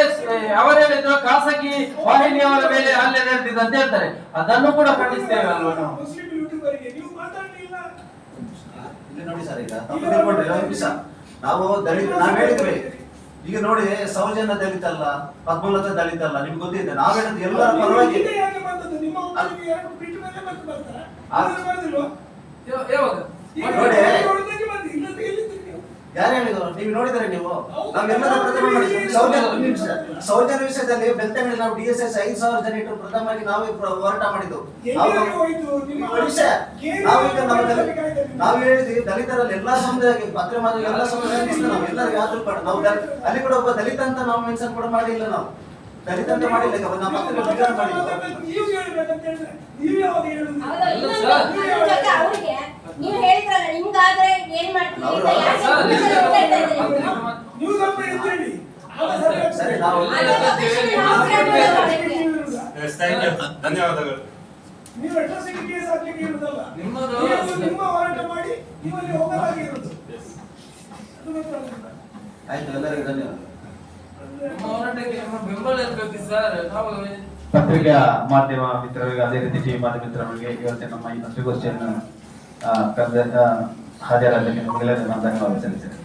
ಅವರು ಹೇಳಿದ್ರು ಖಾಸಗಿ ವಾಹಿನಿಯವರ ಮೇಲೆ ಹಲ್ಲೆ ನಡೆದಿದೆ ಅಂತ ಹೇಳ್ತಾರೆ. ಅದನ್ನು ಕೂಡ ಖಂಡಿಸ್ತೇವೆ ಅಲ್ವಾ ನಾವು? ಮುಸ್ಲಿಂ ಯೂಟ್ಯೂಬರ್ಗೆ ನೀವು ಮಾತಾಡಲಿಲ್ಲ ಇಲ್ಲಿ. ನೋಡಿ ಸರ್ ಈಗ ತಪ್ಪು ತಿಳ್ಕೊಂಡ್ರೆ. ಒಂದು ನಿಮಿಷ ನಾವು ದಲಿತ ನಾವ್ ಹೇಳಿದ್ವಿ ಈಗ ನೋಡಿ ಸೌಜನ್ಯ ದಲಿತ ಅಲ್ಲ ಪದ್ಮಲತ ದಲಿತ ಅಲ್ಲ ನಿಮ್ಗೆ ಗೊತ್ತಿದೆ. ನಾವ್ ಹೇಳಿದ್ ಎಲ್ಲರ ಪರವಾಗಿ ನಿಮ್ಮ ಬಿಟ್ಟು ಮೇಲೆ ಬರ್ತಾರಾ? ಯಾವಾಗ? ಯಾರು ಹೇಳಿದ್ರು ನೀವು ನೋಡಿದರೆ ನೀವು. ನಾವೆಲ್ಲರೂ ಪ್ರಥಮ ಸೌಜನ್ಯ ಸೌಜನ್ಯ ವಿಷಯದಲ್ಲಿ ಬೆಳ್ತಂಗಡಿ ನಾವು ಡಿ ಎಸ್ ಎಸ್ ಐದು ಸಾವಿರ ಜನ ಇಟ್ಟು ಪ್ರಥಮವಾಗಿ ನಾವೇ ಹೋರಾಟ ಮಾಡಿದ್ದು. ನಾವೀಗ ನಾವು ಹೇಳಿದ್ವಿ ದಲಿತರಲ್ಲಿ ಎಲ್ಲಾ ಸಮುದಾಯಕ್ಕೆ ಪತ್ರ ಮಾತ್ರ ಎಲ್ಲಾ ಸಮುದಾಯ ನಾವು. ಎಲ್ಲರಿಗೂ ಯಾವ್ದು ಕೂಡ ನಾವು ಅಲ್ಲಿ ಕೂಡ ಒಬ್ಬ ದಲಿತ ಅಂತ ನಾವು ಮೆನ್ಷನ್ ಕೂಡ ಮಾಡಿಲ್ಲ ನಾವು. ದಲಿತ ಅಂತ ಮಾಡಿಲ್ಲ ಈಗ ಪತ್ರ ಮಾಡಿದ್ವಿ. ನೀವು ಹೇಳಿದ್ರಲ್ಲ ನಿಮ್ಗಾದ್ರೆ ಏನ್ ಮಾಡ್ತೀವಿ ಅಂತ ಯಾಕೆ ಸರ್, ಕೂತ್ಕೊಂಡು ಇದ್ದೀರಿ? ನೀವು? ನೀವು ಸ್ವಲ್ಪ ಎದ್ದೇಳಿ ಸರಿ ನಾವು ಅದೇ ಲೊಕೇಶನ್ ನಾವು ಕೇಳ್ಬೋದು ಅವ್ರಿಗೆ. ಥ್ಯಾಂಕ್ ಯು ಧನ್ಯವಾದಗಳು. ನೀವು ಅಡ್ರೆಸ್ಸಿಗೆ ಕೇಸ್ ಹಾಕ್ಲಿಕ್ಕೆ ಇರುದಲ್ಲ ನಿಮ್ಮದು- ನೀವು ನಿಮ್ಮ ಹೋರಾಟ ಮಾಡಿ ನೀವಲ್ಲಿ ಹೋಗಲಾಗಿ ಇರುದು ಅದು ಗೊತ್ತಾಗುದಿಲ್ಲ. ಆಯ್ತು ಎಲ್ಲರಿಗೂ ಧನ್ಯವಾದ. ನಮ್ಮ ಹೋರಾಟಕ್ಕೆ ನಿಮ್ಮ ಬೆಂಬಲ ಇರ್ಬೇಕು ಸರ್? ನಾವು ಪತ್ರಿಕಾ ಮಾಧ್ಯಮ ಮಿತ್ರರಿಗೆ ಅದೇ ರೀತಿ ಟಿವಿ ಮಾಧ್ಯಮ ಮಿತ್ರರಿಗೆ ಇವತ್ತಿನ ನಮ್ಮ ಈ ಪತ್ರಿಕೋಷ್ಠಿಯನ್ನು ಆ, ಕರೆದ ಆ, ಹಾಜರಾದಕ್ಕೆ ನಿಮಗೆಲ್ಲರಿಗೂ ನಾನು ಧನ್ಯವಾದ ಸಲ್ಲಿಸ್ತೇನೆ